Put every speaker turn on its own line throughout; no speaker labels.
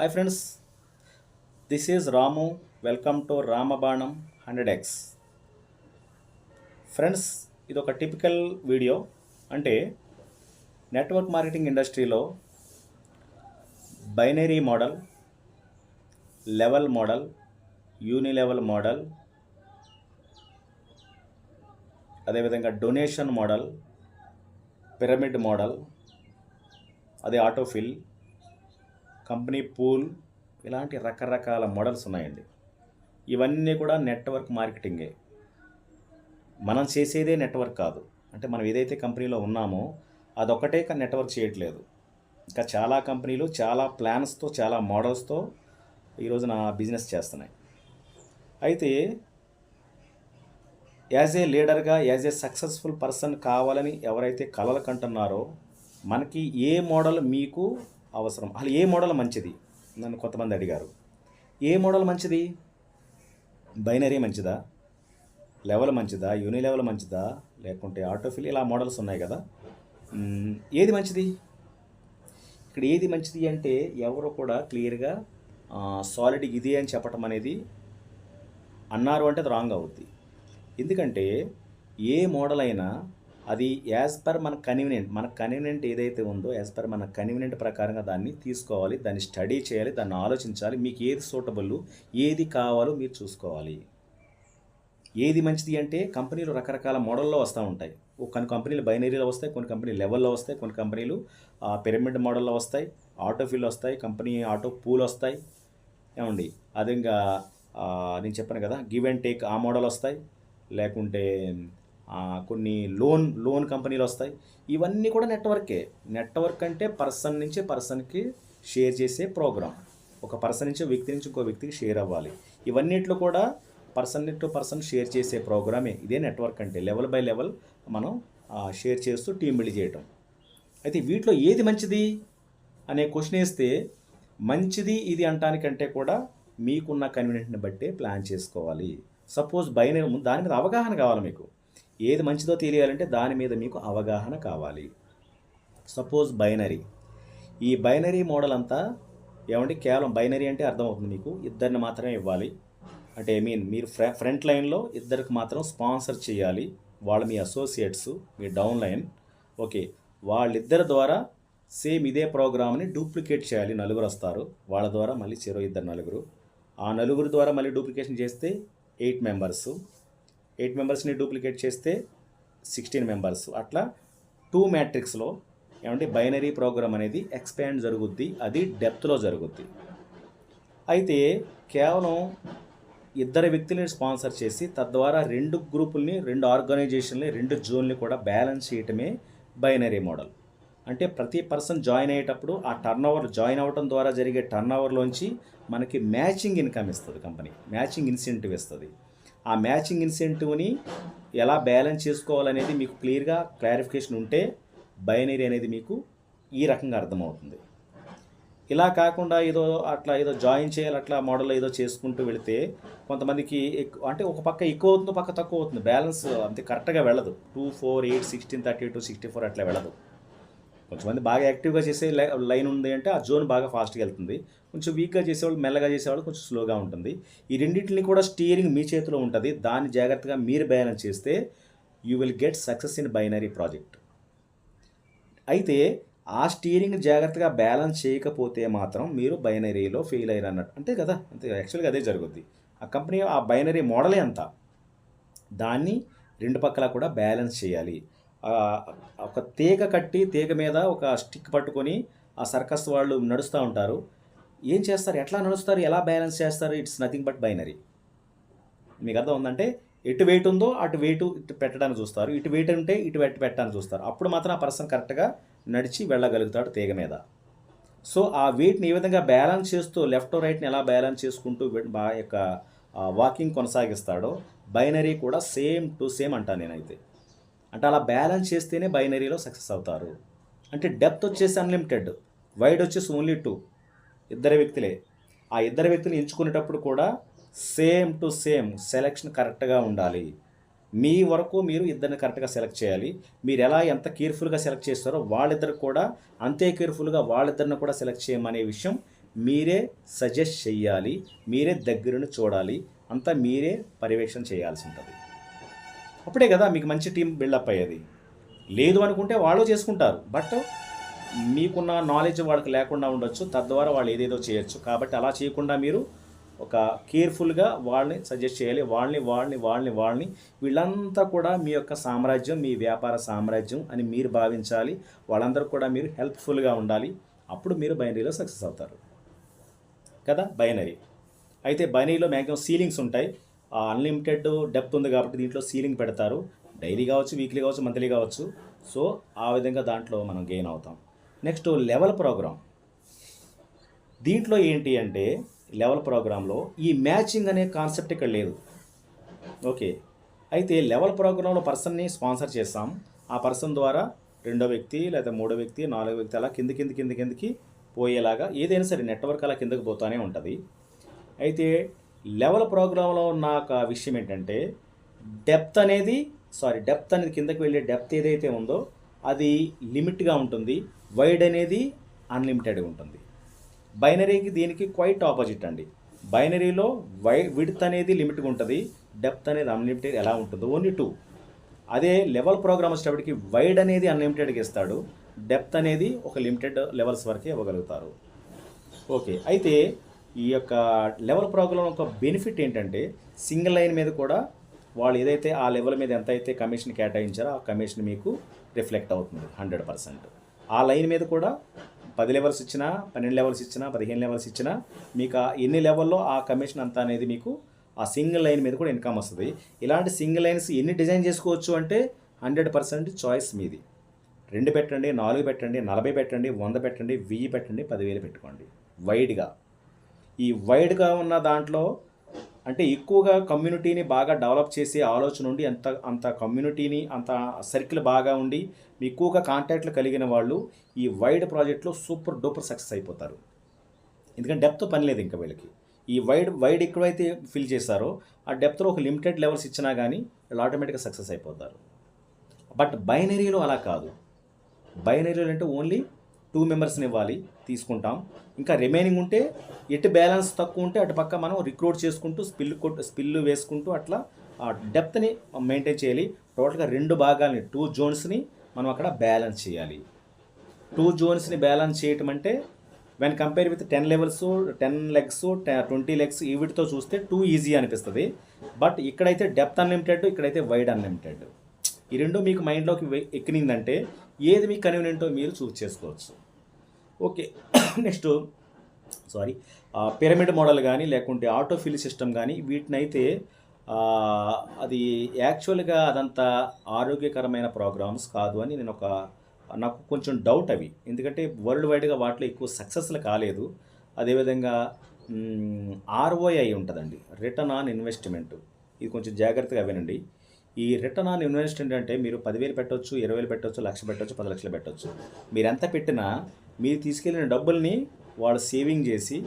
Hi friends this is Ramu welcome to Ramabanam hundred X friends ఇది ఒక typical video అంటే network marketing ఇండస్ట్రీలో binary model level model unilevel model అదేవిధంగా donation model pyramid model అదే autofill company pool ఇలాంటి రకరకాల models ఉన్నాయండి. ఇవన్నీ కూడా నెట్వర్క్ మార్కెటింగే. మనం చేసేదే నెట్వర్క్ కాదు. అంటే మనం ఏదైతే కంపెనీలో ఉన్నామో అదొకటే నెట్వర్క్ చేయట్లేదు. ఇంకా చాలా కంపెనీలు చాలా ప్లాన్స్తో చాలా మోడల్స్తో ఈరోజు నా బిజినెస్ చేస్తున్నాయి. అయితే యాజ్ ఏ లీడర్గా యాజ్ ఏ సక్సెస్ఫుల్ పర్సన్ కావాలని ఎవరైతే కలలు కంటున్నారో మనకి ఏ మోడల్ మీకు అవసరం. అసలు ఏ మోడల్ మంచిది? నన్ను కొంతమంది అడిగారు. ఏ మోడల్ మంచిది? బైనరీ మంచిదా? లెవెల్ మంచిదా? యూని లెవెల్ మంచిదా? లేకుంటే ఆటోఫిల్ ఇలా మోడల్స్ ఉన్నాయి కదా. ఏది మంచిది? ఇక్కడ ఏది మంచిది అంటే ఎవరు కూడా క్లియర్గా సాలిడ్ ఇది అని చెప్పటం అనేది అన్నారు అంటే అది రాంగ్ అవుద్ది. ఎందుకంటే ఏ మోడల్ అయినా అది యాజ్ పర్ మన కన్వీనియంట్ మన కన్వీనియంట్ ఏదైతే ఉందో యాజ్ పర్ మన కన్వీనియంట్ ప్రకారంగా దాన్ని తీసుకోవాలి దాన్ని స్టడీ చేయాలి దాన్ని ఆలోచించాలి మీకు ఏది సూటబుల్ ఏది కావాలో మీరు చూసుకోవాలి. ఏది మంచిది అంటే కంపెనీలు రకరకాల మోడల్లో వస్తూ ఉంటాయి. కొన్ని కంపెనీలు బైనరీలో వస్తాయి కొన్ని కంపెనీలు లెవెల్లో వస్తాయి కొన్ని కంపెనీలు పిరమిడ్ మోడల్లో వస్తాయి ఆటో ఫీల్ వస్తాయి కంపెనీ ఆటో పూల్ వస్తాయి. ఏమండి? అదే నేను చెప్పాను కదా గివ్ అండ్ టేక్ ఆ మోడల్ వస్తాయి లేకుంటే కొన్ని లోన్ లోన్ కంపెనీలు వస్తాయి. ఇవన్నీ కూడా నెట్వర్కే. నెట్వర్క్ అంటే పర్సన్ నుంచి పర్సన్కి షేర్ చేసే ప్రోగ్రామ్. ఒక పర్సన్ నుంచి వ్యక్తి నుంచి ఇంకో వ్యక్తికి షేర్ అవ్వాలి. ఇవన్నిట్లో కూడా పర్సన్ టు పర్సన్ షేర్ చేసే ప్రోగ్రామే. ఇదే నెట్వర్క్ అంటే లెవెల్ బై లెవెల్ మనం షేర్ చేస్తూ టీం బిల్డ్ చేయటం. అయితే వీటిలో ఏది మంచిది అనే క్వశ్చన్ వేస్తే మంచిది ఇది అంటానికంటే కూడా మీకున్న కన్వీనియంట్ని బట్టే ప్లాన్ చేసుకోవాలి. సపోజ్ బైనరీ ముందు దాని మీద అవగాహన కావాలి మీకు. ఏది మంచిదో తెలియాలంటే దాని మీద మీకు అవగాహన కావాలి. Suppose binary. ఈ బైనరీ మోడల్ అంతా ఏమంటే కేవలం బైనరీ అంటే అర్థమవుతుంది మీకు. ఇద్దరిని మాత్రమే ఇవ్వాలి. అంటే ఐ మీన్ మీరు ఫ్ర ఫ్రంట్ లైన్లో ఇద్దరికి మాత్రం స్పాన్సర్ చేయాలి. వాళ్ళు మీ అసోసియేట్స్ మీ డౌన్ లైన్. ఓకే. వాళ్ళిద్దరి ద్వారా సేమ్ ఇదే ప్రోగ్రామ్ని డూప్లికేట్ చేయాలి. నలుగురు వస్తారు. వాళ్ళ ద్వారా మళ్ళీ చెరో ఇద్దరు నలుగురు. ఆ నలుగురు ద్వారా మళ్ళీ డూప్లికేషన్ చేస్తే ఎయిట్ మెంబర్స్. ఎయిట్ మెంబర్స్ని డూప్లికేట్ చేస్తే సిక్స్టీన్ మెంబర్స్. అట్లా టూ మ్యాట్రిక్స్లో ఏమంటే బైనరీ ప్రోగ్రామ్ అనేది ఎక్స్పాండ్ జరుగుద్ది అది డెప్త్లో జరుగుద్ది. అయితే కేవలం ఇద్దరు వ్యక్తుల్ని స్పాన్సర్ చేసి తద్వారా రెండు గ్రూపుల్ని రెండు ఆర్గనైజేషన్ని రెండు జోన్లు కూడా బ్యాలెన్స్ చేయటమే బైనరీ మోడల్. అంటే ప్రతి పర్సన్ జాయిన్ అయ్యేటప్పుడు ఆ టర్న్ ఓవర్ జాయిన్ అవ్వడం ద్వారా జరిగే టర్న్ ఓవర్లోంచి మనకి మ్యాచింగ్ ఇన్కమ్ ఇస్తుంది కంపెనీ మ్యాచింగ్ ఇన్సెంటివ్ ఇస్తుంది. ఆ మ్యాచింగ్ ఇన్సెంటివ్ని ఎలా బ్యాలెన్స్ చేసుకోవాలనేది మీకు క్లియర్గా క్లారిఫికేషన్ ఉంటే బైనరీ అనేది మీకు ఈ రకంగా అర్థమవుతుంది. ఇలా కాకుండా ఏదో అట్లా ఏదో జాయిన్ చేయాలి అట్లా మోడల్ ఏదో చేసుకుంటూ వెళితే కొంతమందికి ఎక్కువ అంటే ఒక పక్క ఎక్కువ అవుతుంది పక్క తక్కువ అవుతుంది. బ్యాలెన్స్ అంతే కరెక్ట్గా వెళ్ళదు. Two four eight sixteen thirty two sixty four అట్లా వెళ్ళదు. కొంతమంది బాగా యాక్టివ్గా చేసే లై- లైన్ ఉంది అంటే ఆ జోన్ బాగా ఫాస్ట్గా వెళ్తుంది. కొంచెం వీక్గా చేసేవాళ్ళు మెల్లగా చేసేవాళ్ళు కొంచెం స్లోగా ఉంటుంది. ఈ రెండింటిని కూడా స్టీరింగ్ మీ చేతిలో ఉంటుంది. దాన్ని జాగ్రత్తగా మీరు బ్యాలెన్స్ చేస్తే you will get success in binary project అయితే ఆ స్టీరింగ్ జాగ్రత్తగా బ్యాలెన్స్ చేయకపోతే మాత్రం మీరు బైనరీలో ఫెయిల్ అయ్యారు అన్నట్టు. అంతే కదా? అంతే యాక్చువల్గా అదే జరుగుద్ది. ఆ కంపెనీ ఆ బైనరీ మోడలే అంత. దాన్ని రెండు పక్కల కూడా బ్యాలెన్స్ చేయాలి. ఒక తీగ కట్టి తీగ మీద ఒక స్టిక్ పట్టుకొని ఆ సర్కస్ వాళ్ళు నడుస్తూ ఉంటారు. ఏం చేస్తారు? ఎట్లా నడుస్తారు? ఎలా బ్యాలెన్స్ చేస్తారు? It's nothing but binary. మీకు అర్థం ఉందంటే ఎటు వెయిట్ ఉందో అటు వెయిట్ ఇటు పెట్టడానికి చూస్తారు. ఇటు వెయిట్ ఉంటే ఇటు వెయిట్ పెట్టడానికి చూస్తారు. అప్పుడు మాత్రం ఆ పర్సన్ కరెక్ట్గా నడిచి వెళ్ళగలుగుతాడు తీగ మీద. సో ఆ వెయిట్ని ఏ విధంగా బ్యాలెన్స్ చేస్తూ లెఫ్ట్ రైట్ని ఎలా బ్యాలెన్స్ చేసుకుంటూ బా యొక్క వాకింగ్ కొనసాగిస్తాడో బైనరీ కూడా సేమ్ టు సేమ్ అంటాను నేనైతే. అంటే అలా బ్యాలెన్స్ చేస్తేనే బైనరీలో సక్సెస్ అవుతారు. అంటే డెప్త్ వచ్చేసి అన్లిమిటెడ్ వైడ్ వచ్చేసి ఓన్లీ టూ ఇద్దరు వ్యక్తులే. ఆ ఇద్దరు వ్యక్తులు ఎంచుకునేటప్పుడు కూడా సేమ్ టు సేమ్ సెలెక్షన్ కరెక్ట్గా ఉండాలి. మీ వరకు మీరు ఇద్దరిని కరెక్ట్గా సెలెక్ట్ చేయాలి. మీరు ఎలా ఎంత కేర్ఫుల్గా సెలెక్ట్ చేస్తారో వాళ్ళిద్దరు కూడా అంతే కేర్ఫుల్గా వాళ్ళిద్దరిని కూడా సెలెక్ట్ చేయమనే విషయం మీరే సజెస్ట్ చేయాలి మీరే దగ్గరను చూడాలి. అంతా మీరే పర్యవేక్షణ చేయాల్సి ఉంటుంది. అప్పుడే కదా మీకు మంచి టీం బిల్డప్ అయ్యేది. లేదు అనుకుంటే వాళ్ళు చేసుకుంటారు. బట్ మీకున్న నాలెడ్జ్ వాళ్ళకి లేకుండా ఉండొచ్చు. తద్వారా వాళ్ళు ఏదేదో చేయొచ్చు. కాబట్టి అలా చేయకుండా మీరు ఒక కేర్ఫుల్గా వాళ్ళని సజెస్ట్ చేయాలి. వాళ్ళని వాళ్ళని వాళ్ళని వాళ్ళని. వీళ్ళంతా కూడా మీ యొక్క సామ్రాజ్యం మీ వ్యాపార సామ్రాజ్యం అని మీరు భావించాలి. వాళ్ళందరూ కూడా మీరు హెల్ప్ఫుల్గా ఉండాలి. అప్పుడు మీరు బైనరీలో సక్సెస్ అవుతారు. కదా? బైనరీ. అయితే బైనరీలో మ్యాక్సిమం సీలింగ్స్ ఉంటాయి. అన్లిమిటెడ్ డెప్త్ ఉంది కాబట్టి దీంట్లో సీలింగ్ పెడతారు. డైలీ కావచ్చు వీక్లీ కావచ్చు మంత్లీ కావచ్చు. సో ఆ విధంగా దాంట్లో మనం గెయిన్ అవుతాం. నెక్స్ట్ లెవెల్ ప్రోగ్రామ్ దీంట్లో ఏంటి అంటే లెవెల్ ప్రోగ్రాంలో ఈ మ్యాచింగ్ అనే కాన్సెప్ట్ ఇక్కడ లేదు. ఓకే. అయితే లెవెల్ ప్రోగ్రాంలో పర్సన్ని స్పాన్సర్ చేస్తాం. ఆ పర్సన్ ద్వారా రెండో వ్యక్తి లేదా మూడో వ్యక్తి నాలుగో వ్యక్తి అలా కింద కింద కింద కిందకి పోయేలాగా ఏదైనా సరే నెట్వర్క్ అలా కిందకి పోతానే ఉంటుంది. అయితే లెవెల్ ప్రోగ్రాంలో ఉన్న ఒక విషయం ఏంటంటే డెప్త్ అనేది సారీ డెప్త్ అనేది కిందకి వెళ్ళే డెప్త్ ఏదైతే ఉందో అది లిమిట్గా ఉంటుంది. వైడ్ అనేది అన్లిమిటెడ్గా ఉంటుంది. బైనరీకి దీనికి క్వైట్ ఆపోజిట్ అండి. బైనరీలో వై విడ్త్ అనేది లిమిట్గా ఉంటుంది. డెప్త్ అనేది అన్లిమిటెడ్ ఎలా ఉంటుందో ఓన్లీ టూ. అదే లెవెల్ ప్రోగ్రామ్ వచ్చేటప్పటికి వైడ్ అనేది అన్లిమిటెడ్గా ఇస్తాడు. డెప్త్ అనేది ఒక లిమిటెడ్ లెవెల్స్ వరకే ఇవ్వగలుగుతారు. ఓకే అయితే ఈ యొక్క లెవెల్ ప్రోగ్రామ్ ఒక బెనిఫిట్ ఏంటంటే సింగిల్ లైన్ మీద కూడా వాళ్ళు ఏదైతే ఆ లెవెల్ మీద ఎంత అయితే కమిషన్ కేటాయించారో ఆ కమిషన్ మీకు రిఫ్లెక్ట్ అవుతుంది హండ్రెడ్ పర్సెంట్ ఆ లైన్ మీద కూడా పది లెవెల్స్ ఇచ్చినా పన్నెండు లెవెల్స్ ఇచ్చినా పదిహేను లెవెల్స్ ఇచ్చినా మీకు ఆ ఎన్ని లెవెల్లో ఆ కమిషన్ అంతా అనేది మీకు ఆ సింగిల్ లైన్ మీద కూడా ఇన్కమ్ వస్తుంది. ఇలాంటి సింగిల్ లైన్స్ ఎన్ని డిజైన్ చేసుకోవచ్చు అంటే హండ్రెడ్ పర్సెంట్ చాయిస్ మీది. రెండు పెట్టండి నాలుగు పెట్టండి నలభై పెట్టండి వంద పెట్టండి వెయ్యి పెట్టండి పదివేలు పెట్టుకోండి. వైడ్గా ఈ వైడ్గా ఉన్న దాంట్లో అంటే ఎక్కువగా కమ్యూనిటీని బాగా డెవలప్ చేసే ఆలోచన ఉండి అంత అంత కమ్యూనిటీని అంత సర్కిల్ బాగా ఉండి ఎక్కువగా కాంటాక్ట్లు కలిగిన వాళ్ళు ఈ వైడ్ ప్రాజెక్ట్లో సూపర్ డూపర్ సక్సెస్ అయిపోతారు. ఎందుకంటే డెప్త్ పని లేదు ఇంకా వీళ్ళకి. ఈ వైడ్ వైడ్ ఎక్కడైతే ఫిల్ చేశారో ఆ డెప్త్లో ఒక లిమిటెడ్ లెవెల్స్ ఇచ్చినా కానీ వీళ్ళు ఆటోమేటిక్గా సక్సెస్ అయిపోతారు. బట్ బైనరీలో అలా కాదు. బైనరీలో అంటే ఓన్లీ టూ మెంబర్స్ని ఇవ్వాలి తీసుకుంటాం. ఇంకా రిమైనింగ్ ఉంటే ఎటు బ్యాలెన్స్ తక్కువ ఉంటే అటు పక్క మనం రిక్రూట్ చేసుకుంటూ స్పిల్ కొట్టు స్పిల్ వేసుకుంటూ అట్లా ఆ డెప్త్ని మెయింటైన్ చేయాలి. టోటల్గా రెండు భాగాల్ని టూ జోన్స్ని మనం అక్కడ బ్యాలెన్స్ చేయాలి. టూ జోన్స్ని బ్యాలెన్స్ చేయటం అంటే when compare with ten levels ten legs twenty legs ఈ వీటితో చూస్తే టూ ఈజీ అనిపిస్తుంది. బట్ ఇక్కడైతే డెప్త్ అన్లిమిటెడ్ ఇక్కడైతే వైడ్ అన్లిమిటెడ్ ఈ రెండు మీకు మైండ్లోకి ఎక్కినిందంటే ఏది మీకు కన్వీనియంటో మీరు చూస్ చేసుకోవచ్చు. Okay next sorry pyramid model కానీ లేకుంటే ఆటోఫిల్ సిస్టమ్ కానీ వీటినైతే అది యాక్చువల్గా అదంతా ఆరోగ్యకరమైన ప్రోగ్రామ్స్ కాదు అని నేను ఒక నాకు కొంచెం డౌట్ అవి. ఎందుకంటే వరల్డ్ వైడ్గా వాటిలో ఎక్కువ సక్సెస్లు కాలేదు. అదేవిధంగా ఆర్ఓఐ ఉంటుందండి. రిటర్న్ ఆన్ ఇన్వెస్ట్మెంట్ ఇది కొంచెం జాగ్రత్తగా వినండి. ఈ రిటర్న్ ఆన్ ఇన్వెస్ట్మెంట్ అంటే మీరు పదివేలు పెట్టొచ్చు ఇరవై వేలు పెట్టొచ్చు లక్ష పెట్టొచ్చు పది లక్షలు పెట్టొచ్చు. మీరు ఎంత పెట్టినా మీరు తీసుకెళ్ళిన డబ్బుల్ని వాళ్ళు సేవింగ్ చేసి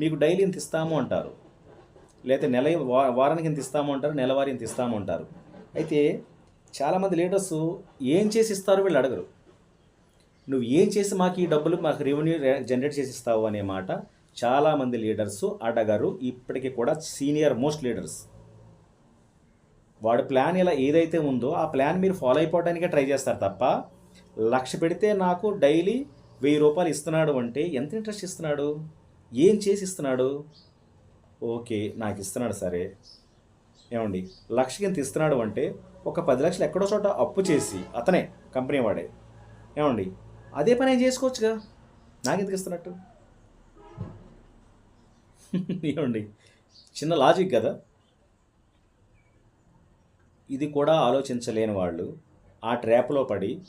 మీకు డైలీ ఇంత ఇస్తాము అంటారు. లేకపోతే నెల వా- వారానికి ఇంత ఇస్తాము అంటారు నెలవారీ ఇంత ఇస్తాము అంటారు. అయితే చాలామంది లీడర్స్ ఏం చేసి ఇస్తారు వీళ్ళు అడగరు. నువ్వు ఏం చేసి మాకు ఈ డబ్బులు మాకు రెవెన్యూ జనరేట్ చేసి ఇస్తావు అనే మాట చాలామంది లీడర్స్ అడగరు. ఇప్పటికీ కూడా సీనియర్ మోస్ట్ లీడర్స్ వాడు ప్లాన్ ఇలా ఏదైతే ఉందో ఆ ప్లాన్ మీరు ఫాలో అయిపోవడానికే ట్రై చేస్తారు తప్ప లక్ష పెడితే నాకు డైలీ వెయ్యి రూపాయలు ఇస్తున్నాడు అంటే ఎంత ఇంట్రెస్ట్ ఇస్తున్నాడు? ఏం చేసి ఇస్తున్నాడు? ఓకే నాకు ఇస్తున్నాడు సరే. ఏమండి? లక్షకి ఎంత ఇస్తున్నాడు అంటే ఒక పది లక్షలు ఎక్కడో చోట అప్పు చేసి అతనే కంపెనీ వాడే. ఏమండి? అదే పని చేసుకోవచ్చుగా? నాకు ఎందుకు ఇస్తున్నట్టు? ఏమండి? చిన్న లాజిక్ కదా. ఇది కూడా ఆలోచించలేని వాళ్ళు. ఆ ట్రాప్లో పడి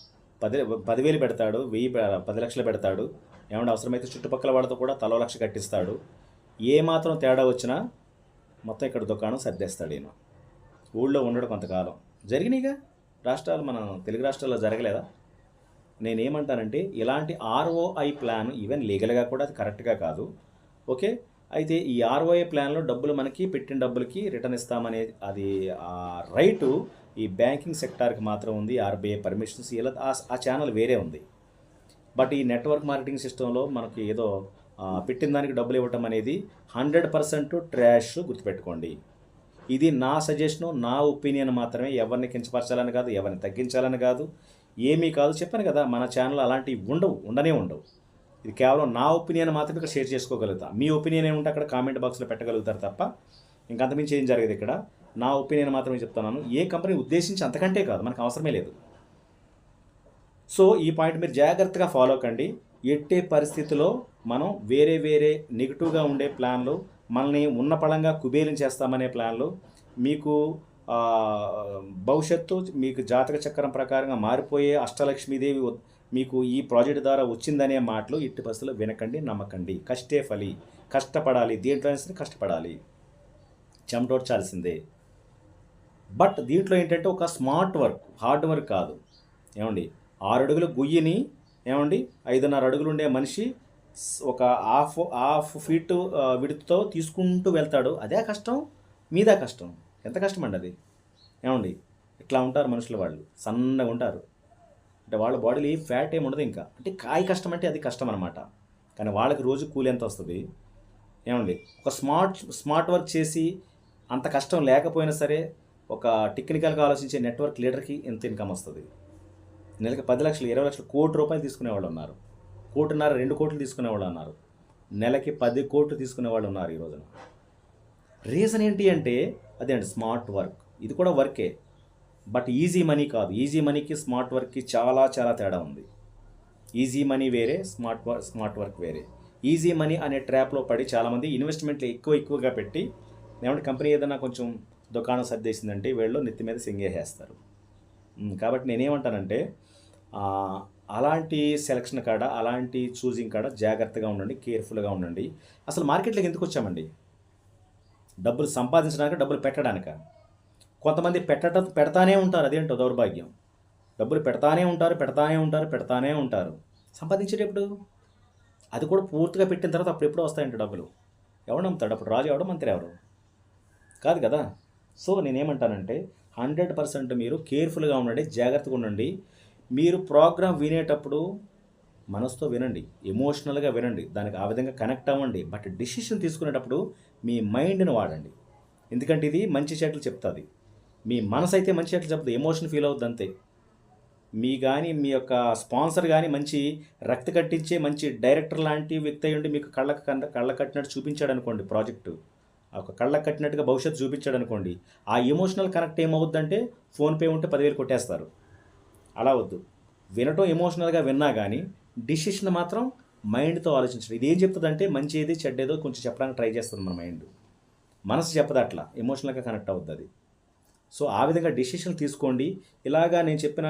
పది పదివేలు పెడతాడు వెయ్యి పది లక్షలు పెడతాడు. ఏమంటే అవసరమైతే చుట్టుపక్కల వాళ్ళతో కూడా తలో లక్ష కట్టిస్తాడు. ఏ మాత్రం తేడా వచ్చినా మొత్తం ఇక్కడ దుకాణం సర్దేస్తాడు ఈయన. ఊళ్ళో ఉండడు కొంతకాలం. జరిగినాయిగా? రాష్ట్రాలు మన తెలుగు రాష్ట్రాల్లో జరగలేదా? నేనేమంటానంటే ఇలాంటి ఆర్ఓఐ ప్లాన్ ఈవెన్ లీగల్గా కూడా అది కరెక్ట్గా కాదు. ఓకే? అయితే ఈ ఆర్ఓఏ ప్లాన్లో డబ్బులు మనకి పెట్టిన డబ్బులకి రిటర్న్ ఇస్తామనే అది ఆ రైటు ఈ బ్యాంకింగ్ సెక్టార్కి మాత్రం ఉంది. ఆర్బీఐ పర్మిషన్స్ ఇలా ఆ- ఛానల్ వేరే ఉంది. బట్ ఈ నెట్వర్క్ మార్కెటింగ్ సిస్టంలో మనకి ఏదో పెట్టిన దానికి డబ్బులు ఇవ్వటం అనేది హండ్రెడ్ పర్సెంట్ ట్రాష్ గుర్తుపెట్టుకోండి. ఇది నా సజెషను నా ఒపీనియన్ మాత్రమే ఎవరిని కించపరచాలని కాదు ఎవరిని తగ్గించాలని కాదు. ఏమీ కాదు. చెప్పాను కదా మన ఛానల్ అలాంటివి ఉండవు ఉండనే ఉండవు. ఇది కేవలం నా ఒపీనియన్ మాత్రమే ఇక్కడ షేర్ చేసుకోగలుగుతా. మీ ఒపీనియన్ ఏముంటే అక్కడ కామెంట్ బాక్స్లో పెట్టగలుగుతారు తప్ప ఇంకంతమించి ఏం జరగదు ఇక్కడ. నా ఒపీనియన్ మాత్రమే చెప్తున్నాను. ఏ కంపెనీ ఉద్దేశించి అంతకంటే కాదు మనకు అవసరమే లేదు. సో ఈ పాయింట్ మీరు జాగ్రత్తగా ఫాలో కండి. ఎట్టే పరిస్థితిలో మనం వేరే వేరే నెగిటివ్గా ఉండే ప్లాన్లు మనల్ని ఉన్న పళంగా కుబేలం చేస్తామనే ప్లాన్లు మీకు భవిష్యత్తు మీకు జాతక చక్రం ప్రకారంగా మారిపోయే అష్టలక్ష్మీదేవి మీకు ఈ ప్రాజెక్ట్ ద్వారా వచ్చిందనే మాటలు ఇట్టి పరిస్థితుల్లో వినకండి నమ్మకండి. కష్టే ఫలి. కష్టపడాలి. దీంట్లో సరే కష్టపడాలి. చెమటోడ్చాల్సిందే బట్ దీంట్లో ఏంటంటే ఒక స్మార్ట్ వర్క్ హార్డ్ వర్క్ కాదు. ఏమండి? ఆరు అడుగుల గుయ్యిని ఏమండి? ఐదున్నర అడుగులు ఉండే మనిషి ఒక హాఫ్ హాఫ్ ఫీట్ విడుతుతో తీసుకుంటూ వెళ్తాడు. అదే కష్టం మీదా కష్టం. ఎంత కష్టం అండి అది? ఏమండి? ఇట్లా ఉంటారు మనుషులు వాళ్ళు. సన్నగా ఉంటారు. అంటే వాళ్ళ బాడీలో ఏ ఫ్యాట్ ఏమి ఉండదు ఇంకా. అంటే కాయ కష్టం అంటే అది కష్టం అనమాట కానీ వాళ్ళకి రోజు కూలి ఎంత వస్తుంది? ఏమండి? ఒక స్మార్ట్ స్మార్ట్ వర్క్ చేసి అంత కష్టం లేకపోయినా సరే ఒక టెక్నికల్గా ఆలోచించే నెట్వర్క్ లీడర్కి ఎంత ఇన్కమ్ వస్తుంది? నెలకి పది లక్షలు ఇరవై లక్షలు కోటి రూపాయలు తీసుకునేవాళ్ళు ఉన్నారు. కోటిన్నర రెండు కోట్లు తీసుకునేవాళ్ళు ఉన్నారు. నెలకి పది కోట్లు తీసుకునేవాళ్ళు ఉన్నారు ఈ రోజున. రీజన్ ఏంటి అంటే అదే అండి స్మార్ట్ వర్క్. ఇది కూడా వర్కే. బట్ ఈజీ మనీ కాదు. ఈజీ మనీకి స్మార్ట్ వర్క్కి చాలా చాలా తేడా ఉంది. ఈజీ మనీ వేరే స్మార్ట్ వర్క్ స్మార్ట్ వర్క్ వేరే. ఈజీ మనీ అనే ట్రాప్లో పడి చాలామంది ఇన్వెస్ట్మెంట్లు ఎక్కువ ఎక్కువగా పెట్టి ఏమంటే కంపెనీ ఏదైనా కొంచెం దుకాణం సర్దేసిందంటే వీళ్ళు నెత్తి మీద సింగేసేస్తారు. కాబట్టి నేనేమంటానంటే అలాంటి సెలక్షన్ కాడ అలాంటి చూజింగ్ కాడ జాగ్రత్తగా ఉండండి కేర్ఫుల్గా ఉండండి. అసలు మార్కెట్లోకి ఎందుకు వచ్చామండి? డబ్బులు సంపాదించడానికి డబ్బులు పెట్టడానిక? కొంతమంది పెట్ట పెడతానే ఉంటారు. అదేంటో దౌర్భాగ్యం. డబ్బులు పెడతానే ఉంటారు పెడతానే ఉంటారు పెడతానే ఉంటారు. సంపాదించేటప్పుడు అది కూడా పూర్తిగా పెట్టిన తర్వాత అప్పుడు ఎప్పుడు వస్తాయంట డబ్బులు. ఎవడు నమ్ముతాడు? అప్పుడు రాజు ఎవడు? మంత్రి ఎవరు? కాదు కదా? సో నేనేమంటానంటే హండ్రెడ్ పర్సెంట్ మీరు కేర్ఫుల్గా ఉండండి జాగ్రత్తగా ఉండండి. మీరు ప్రోగ్రామ్ వినేటప్పుడు మనసుతో వినండి. ఎమోషనల్గా వినండి. దానికి ఆ విధంగా కనెక్ట్ అవ్వండి. బట్ డిసిషన్ తీసుకునేటప్పుడు మీ మైండ్ని వాడండి. ఎందుకంటే ఇది మంచి చెట్లు చెప్తుంది. మీ మనసు అయితే మంచి ఎట్లా చెప్పదు ఎమోషన్ ఫీల్ అవుద్ది అంతే. మీ కానీ మీ యొక్క స్పాన్సర్ కానీ మంచి రక్త కట్టించే మంచి డైరెక్టర్ లాంటి వ్యక్తి అయి ఉండి మీకు కళ్ళకు కన్న కళ్ళ కట్టినట్టు చూపించాడు అనుకోండి ప్రాజెక్టు ఒక కళ్ళకు కట్టినట్టుగా భవిష్యత్తు చూపించాడు అనుకోండి ఆ ఎమోషనల్ కనెక్ట్ ఏమవుద్దంటే ఫోన్పే ఉంటే పదివేలు కొట్టేస్తారు. అలా వద్దు. వినటం ఎమోషనల్గా విన్నా కానీ డిసిషన్ మాత్రం మైండ్తో ఆలోచించడం. ఇది ఏం చెప్తుందంటే మంచి ఏది చెడ్డేదో కొంచెం చెప్పడానికి ట్రై చేస్తుంది మన మైండ్ మనసు చెప్పదు అట్లా. ఎమోషనల్గా కనెక్ట్ అవుద్ది అది. సో ఆ విధంగా డిసిషన్ తీసుకోండి. ఇలాగా నేను చెప్పిన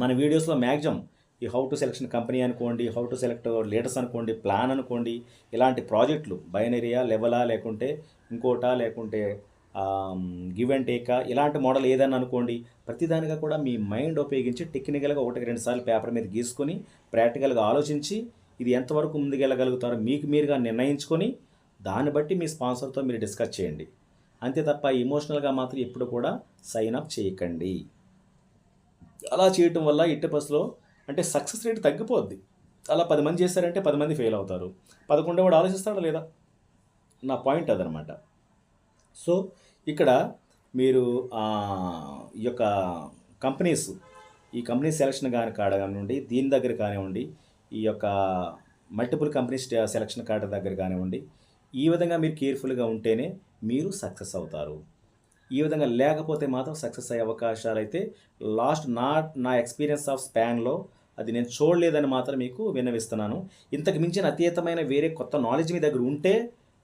మన వీడియోస్లో మ్యాక్సిమం ఈ హౌ టు సెలెక్షన్ కంపెనీ అనుకోండి హౌ టు సెలెక్ట్ లీడర్స్ అనుకోండి ప్లాన్ అనుకోండి ఇలాంటి ప్రాజెక్టులు బైనరియా లెవెలా లేకుంటే ఇంకోటా లేకుంటే గివ్ అండ్ టేకా ఇలాంటి మోడల్ ఏదైనా అనుకోండి ప్రతిదానిగా కూడా మీ మైండ్ ఉపయోగించి టెక్నికల్గా ఒకటికి రెండు సార్లు పేపర్ మీద గీసుకొని ప్రాక్టికల్గా ఆలోచించి ఇది ఎంతవరకు ముందుకెళ్ళగలుగుతారో మీకు మీరుగా నిర్ణయించుకొని దాన్ని బట్టి మీ స్పాన్సర్తో మీరు డిస్కస్ చేయండి. అంతే తప్ప ఎమోషనల్గా మాత్రం ఎప్పుడు కూడా సైన్ అప్ చేయకండి. అలా చేయటం వల్ల ఇట్టి బస్సులో అంటే సక్సెస్ రేట్ తగ్గిపోద్ది. అలా పది మంది చేస్తారంటే పది మంది ఫెయిల్ అవుతారు. పదకొండో వాడు ఆలోచిస్తాడా లేదా? నా పాయింట్ అదనమాట. సో ఇక్కడ మీరు ఈ యొక్క కంపెనీస్ ఈ కంపెనీ సెలక్షన్ కానీ కాడ కానివ్వండి దీని దగ్గర కానివ్వండి ఈ యొక్క మల్టిపుల్ కంపెనీస్ సెలక్షన్ కార్డు దగ్గర కానివ్వండి ఈ విధంగా మీరు కేర్ఫుల్గా ఉంటేనే మీరు సక్సెస్ అవుతారు. ఈ విధంగా లేకపోతే మాత్రం సక్సెస్ అయ్యే అవకాశాలు అయితే లాస్ట్ నా నా ఎక్స్పీరియన్స్ ఆఫ్ స్పాన్లో అది నేను చూడలేదని మాత్రం మీకు విన్నవిస్తున్నాను. ఇంతకు మించిన అతీతమైన వేరే కొత్త నాలెడ్జ్ మీ దగ్గర ఉంటే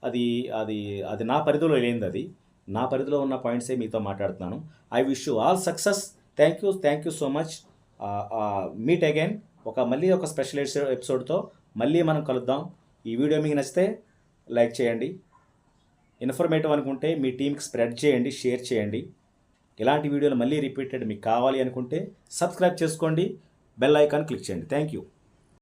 అది అది అది నా పరిధిలో లేనిది అది. నా పరిధిలో ఉన్న పాయింట్సే మీతో మాట్లాడుతున్నాను. I wish you all success. Thank you thank you so much. Meet again ఒక మళ్ళీ ఒక స్పెషల్ ఎపిసోడ్తో మళ్ళీ మనం కలుద్దాం. ఈ వీడియో మీకు నచ్చితే లైక్ చేయండి. ఇన్ఫర్మేటివ్ అనుకుంటే మీ టీంకి స్ప్రెడ్ చేయండి షేర్ చేయండి. ఇలాంటి వీడియోలు మళ్ళీ రిపీటెడ్ మీకు కావాలి అనుకుంటే సబ్స్క్రైబ్ చేసుకోండి బెల్ ఐకాన్ క్లిక్ చేయండి. Thank you.